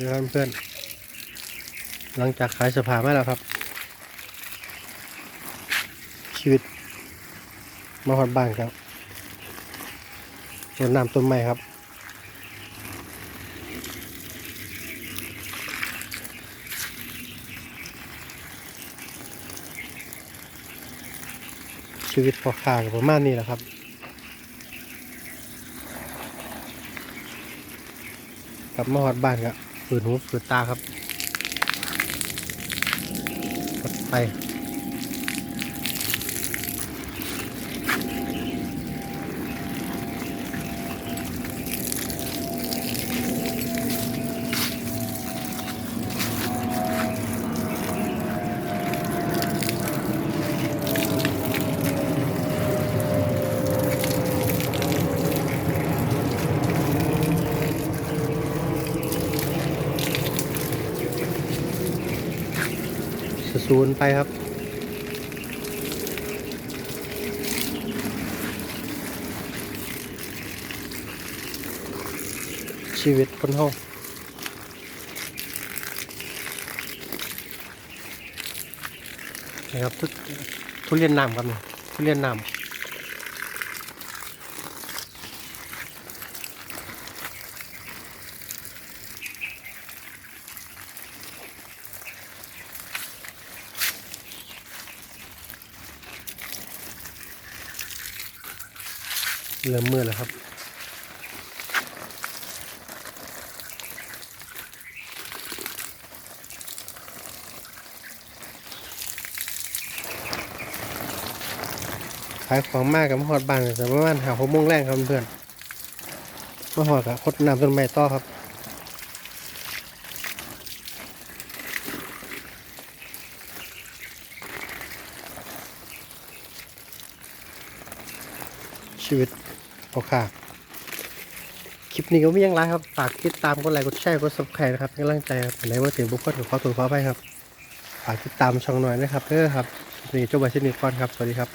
นี่ครับเพื่อน หลังจากขายสภามาแล้วครับ ชีวิต มาหอดบ้านครับรดน้ำต้นไม้ครับ ชีวิตพอขากับประมาณนี้แหละครับกลับมาหอดบ้านครับ ฝืนหูฝืนตาครับกดไป สูนไปครับ ชีวิตคนห้องนะครับทุทุเรียนน้ำครับเนี่ยทุเรียนน้ำ เริ่มมืดแล้วครับ ขายของมากกับมหอดบานแต่ประมาณหาหกโมงแรงครับเพื่อนมาหอดกับคดน้ำต้นไม้ต่อครับ ชีวิตพอค่ะ คลิปนี้ก็ไม่ยังไรครับ ฝากติดตามกดไลค์กดแชร์กด subscribe นะครับเป็นกำลังใจครับไหนว่าถึงบุคคลขอตัวขอไปครับ ฝากติดตามช่องหน่อยนะครับเด้อครับนี่จบไปเช่นี่ก่อนครับ สวัสดีครับ